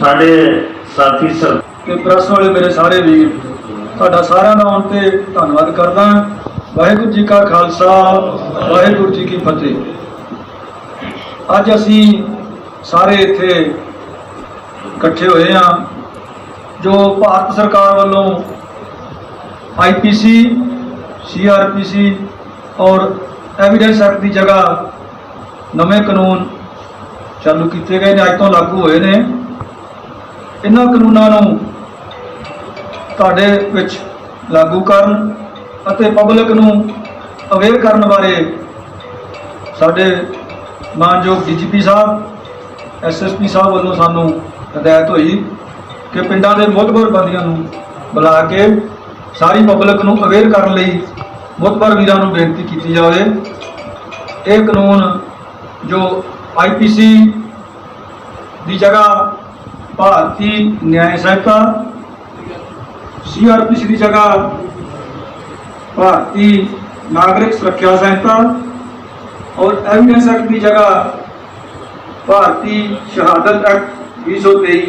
ਸਾਡੇ ਸਾਥੀ ਸਰ ਕਿ ਪ੍ਰੈਸ ਵਾਲੇ ਮੇਰੇ ਸਾਰੇ ਵੀਰ, ਤੁਹਾਡਾ ਸਾਰਿਆਂ ਦਾ ਆਉਣ ਤੇ ਧੰਨਵਾਦ ਕਰਦਾ ਵਾਹਿਗੁਰੂ ਜੀ ਕਾ ਖਾਲਸਾ, ਵਾਹਿਗੁਰੂ ਜੀ ਕੀ ਫਤਿਹ। ਅੱਜ ਅਸੀਂ ਸਾਰੇ ਇੱਥੇ ਇਕੱਠੇ ਹੋਏ ਹਾਂ, ਜੋ ਭਾਰਤ ਸਰਕਾਰ ਵੱਲੋਂ ਆਈਪੀਸੀ ਸੀਆਰਪੀਸੀ ਔਰ ਐਵੀਡੈਂਸ ਐਕਟ ਦੀ ਜਗ੍ਹਾ ਨਵੇਂ ਕਾਨੂੰਨ ਚਾਲੂ ਕੀਤੇ ਗਏ ਨੇ, ਅੱਜ ਤੋਂ ਲਾਗੂ ਹੋਏ ਨੇ। ਇਹਨਾਂ ਕਾਨੂੰਨਾਂ ਨੂੰ ਤੁਹਾਡੇ ਵਿੱਚ ਲਾਗੂ ਕਰਨ ਅਤੇ ਪਬਲਿਕ ਨੂੰ ਅਵੇਅਰ ਕਰਨ ਬਾਰੇ ਸਾਡੇ ਮਾਨਯੋਗ ਡੀਜੀਪੀ ਸਾਹਿਬ ਐਸਐਸਪੀ ਸਾਹਿਬ ਵੱਲੋਂ ਸਾਨੂੰ ਹਦਾਇਤ ਹੋਈ ਕਿ ਪਿੰਡਾਂ ਦੇ ਮੁਤਬਰ ਬੰਦੀਆਂ ਨੂੰ ਬੁਲਾ ਕੇ ਸਾਰੀ ਪਬਲਿਕ ਨੂੰ ਅਵੇਅਰ ਕਰਨ ਲਈ ਮੁਤਬਰ ਵੀਰਾਂ ਨੂੰ ਬੇਨਤੀ ਕੀਤੀ ਜਾਵੇ। ਇਹ ਕਾਨੂੰਨ ਜੋ ਆਈਪੀਸੀ ਦੀ ਜਗ੍ਹਾ ਭਾਰਤੀ ਨਿਆਂ ਸੰਹਿਤਾ ਸੀਆਰਪੀਸੀ ਦੀ ਜਗ੍ਹਾ, ਭਾਰਤੀ ਨਾਗਰਿਕ ਸੁਰੱਖਿਆ ਸਹਾਇਤਾ ਔਰ ਐਵੀਡੈਂਸ ਐਕਟ ਦੀ ਜਗ੍ਹਾ, ਭਾਰਤੀ ਸ਼ਹਾਦਤ ਐਕਟ 2023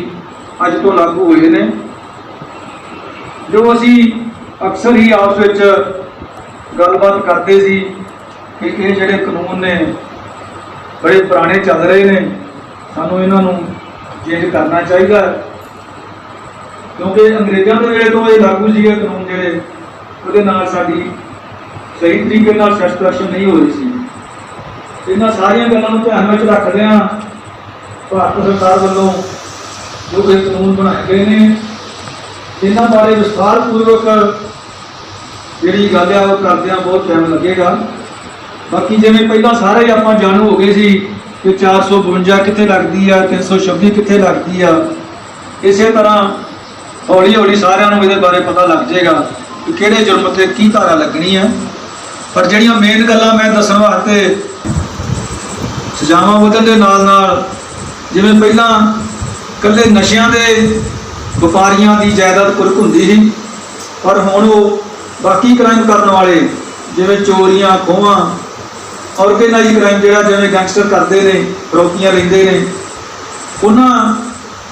ਅੱਜ ਤੋਂ ਲਾਗੂ ਹੋਏ ਨੇ, ਜੋ ਅਸੀਂ ਅਕਸਰ ਹੀ ਆਪਸ ਵਿੱਚ ਗੱਲਬਾਤ ਕਰਦੇ ਸੀ ਕਿ ਇਹ ਜਿਹੜੇ ਕਾਨੂੰਨ ਨੇ, ਬੜੇ ਪੁਰਾਣੇ ਚੱਲ ਰਹੇ ਨੇ, ਸਾਨੂੰ ਇਹਨਾਂ ਨੂੰ ਚੇਂਜ ਕਰਨਾ ਚਾਹੀਦਾ ਕਿਉਂਕਿ ਅੰਗਰੇਜ਼ਾਂ ਦੇ ਵੇਲੇ ਤੋਂ ਇਹ ਲਾਗੂ ਸੀਗੇ ਕਾਨੂੰਨ ਜਿਹੜੇ, ਉਹਦੇ ਨਾਲ ਸਾਡੀ ਸਹੀ ਤਰੀਕੇ ਨਾਲ ਸੈਟੀਸਫੈਕਸ਼ਨ ਨਹੀਂ ਹੋ ਰਹੀ ਸੀ। ਇਹਨਾਂ ਸਾਰੀਆਂ ਗੱਲਾਂ ਨੂੰ ਧਿਆਨ ਵਿੱਚ ਰੱਖਦਿਆਂ ਭਾਰਤ ਸਰਕਾਰ ਵੱਲੋਂ ਜੋ ਇਹ ਕਾਨੂੰਨ ਬਣਾਏ ਗਏ ਨੇ, ਇਹਨਾਂ ਬਾਰੇ ਵਿਸਥਾਰ ਪੂਰਵਕ ਜਿਹੜੀ ਗੱਲ ਆ, ਉਹ ਕਰਦਿਆਂ ਬਹੁਤ ਟਾਈਮ ਲੱਗੇਗਾ। ਬਾਕੀ ਜਿਵੇਂ ਪਹਿਲਾਂ ਸਾਰੇ ਆਪਾਂ ਜਾਣੂ ਹੋ ਗਏ ਸੀ ਕਿ 452 ਕਿੱਥੇ ਲੱਗਦੀ ਆ 326 ਕਿੱਥੇ ਲੱਗਦੀ ਆ। ਇਸੇ ਤਰ੍ਹਾਂ ਹੌਲੀ ਹੌਲੀ ਸਾਰਿਆਂ ਨੂੰ ਇਹਦੇ ਬਾਰੇ ਪਤਾ ਲੱਗ ਜਾਏਗਾ ਕਿ ਕਿਹੜੇ ਜੁਰਮ ਤੇ ਕੀ ਧਾਰਾ ਲੱਗਣੀ ਆ। ਪਰ ਜਿਹੜੀਆਂ ਮੇਨ ਗੱਲਾਂ ਮੈਂ ਦੱਸਣ ਵਾਸਤੇ ਸਜ਼ਾਵਾਂ ਵਧਣ ਦੇ ਨਾਲ ਨਾਲ ਜਿਵੇਂ ਪਹਿਲਾਂ ਕੱਲੇ ਨਸ਼ਿਆਂ ਦੇ ਵਪਾਰੀਆਂ ਦੀ ਜਾਇਦਾਦ ਕੁਰਕ ਹੁੰਦੀ ਸੀ, ਪਰ ਹੁਣ ਉਹ ਬਾਕੀ ਕ੍ਰਾਈਮ ਕਰਨ ਵਾਲੇ, ਜਿਵੇਂ ਚੋਰੀਆਂ, ਖੋਹਾਂ ਆਰਗੇਨਾਈਜ਼ ਕ੍ਰਾਈਮ ਜਿਹੜਾ ਜਿਵੇਂ ਗੈਂਗਸਟਰ ਕਰਦੇ ਨੇ, ਰੋਕੀਆਂ ਰਹਿੰਦੇ ਨੇ, ਉਹਨਾਂ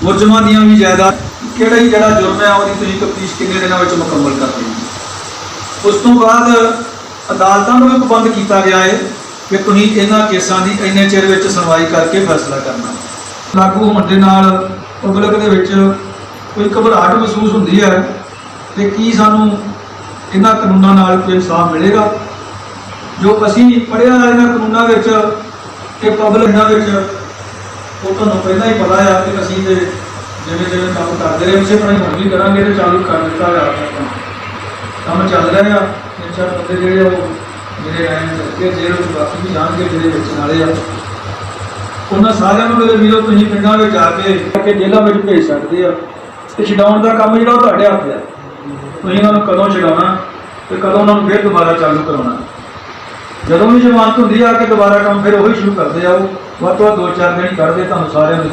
ਮੁਲਜ਼ਮਾਂ ਦੀਆਂ ਵੀ ਜਾਇਦਾਦ, ਕਿਹੜਾ ਹੀ ਜਿਹੜਾ ਜੁਰਮ ਹੈ ਉਹਦੀ ਤੁਸੀਂ ਤਫਤੀਸ਼ ਕਿੰਨੇ ਦਿਨਾਂ ਵਿੱਚ ਮੁਕੰਮਲ ਕਰਦੇ ਹੋ ਉਸ ਤੋਂ ਬਾਅਦ ਅਦਾਲਤਾਂ ਨੂੰ ਵੀ ਪਾਬੰਦ ਕੀਤਾ ਗਿਆ ਹੈ ਕਿ ਤੁਸੀਂ ਇਹਨਾਂ ਕੇਸਾਂ ਦੀ ਇੰਨੇ ਚਿਰ ਵਿੱਚ ਸੁਣਵਾਈ ਕਰਕੇ ਫੈਸਲਾ ਕਰਨਾ। ਲਾਗੂ ਹੋਣ ਦੇ ਨਾਲ ਪਬਲਿਕ ਦੇ ਵਿੱਚ ਕੋਈ ਘਬਰਾਹਟ ਮਹਿਸੂਸ ਹੁੰਦੀ ਹੈ ਕਿ ਕੀ ਸਾਨੂੰ ਇਹਨਾਂ ਕਾਨੂੰਨਾਂ ਨਾਲ ਕੋਈ ਇਨਸਾਫ ਮਿਲੇਗਾ? ਜੋ ਅਸੀਂ ਪੜਿਆ ਇਹਨਾਂ ਕਾਨੂੰਨਾਂ ਵਿੱਚ ਕਿ ਪਬਲਿਕ ਵਿੱਚ, ਉਹ ਤੁਹਾਨੂੰ ਪਹਿਲਾਂ ਹੀ ਪਤਾ ਆ ਕਿ ਅਸੀਂ ਤੇ ਜਿਵੇਂ ਜਿਵੇਂ ਕੰਮ ਕਰਦੇ ਰਹੇ, ਉਸੇ ਤਰ੍ਹਾਂ ਹੀ ਹੁਣ ਵੀ ਕਰਾਂਗੇ ਤੇ ਚਾਲੂ ਕਰ ਦਿੱਤਾ ਹੋਇਆ ਆਪਾਂ ਕੰਮ। ਚੱਲ ਰਿਹਾ ਆ, ਤਿੰਨ ਚਾਰ ਬੰਦੇ ਜਿਹੜੇ ਆ ਉਹ ਮੇਰੇ ਆਏ ਨੇ ਤੇ ਜੇਲ੍ਹ ਵਿੱਚ ਬਾਕੀ ਵੀ ਜਾਣਗੇ ਜਿਹੜੇ ਵਿੱਚ ਨਾਲੇ ਆ। ਉਹਨਾਂ ਸਾਰਿਆਂ ਨੂੰ ਮੇਰੇ ਵੀਰੋ, ਤੁਸੀਂ ਪਿੰਡਾਂ ਵਿੱਚ ਜਾ ਕੇ ਕਿ ਜੇਲ੍ਹਾਂ ਵਿੱਚ ਭੇਜ ਸਕਦੇ ਆ। ਤੇ ਛਡਾਉਣ ਦਾ ਕੰਮ ਜਿਹੜਾ ਉਹ ਤੁਹਾਡੇ ਹੱਥ ਆ। ਤੁਸੀਂ ਉਹਨਾਂ ਨੂੰ ਕਦੋਂ ਛਡਾਉਣਾ ਤੇ ਕਦੋਂ ਉਹਨਾਂ ਨੂੰ ਫਿਰ ਦੁਬਾਰਾ ਚਾਲੂ ਕਰਾਉਣਾ? ਜਦੋਂ ਵੀ ਜ਼ਮਾਨਤ ਹੁੰਦੀ ਆ ਕੇ ਦੁਬਾਰਾ ਕੰਮ ਫਿਰ ਉਹੀ ਸ਼ੁਰੂ ਕਰਦੇ ਆ। ਵੱਧ ਤੋਂ ਵੱਧ ਦੋ ਚਾਰ ਦਿਨ ਹੀ ਕਰਦੇ ਤੁਹਾਨੂੰ ਸਾਰਿਆਂ ਨੂੰ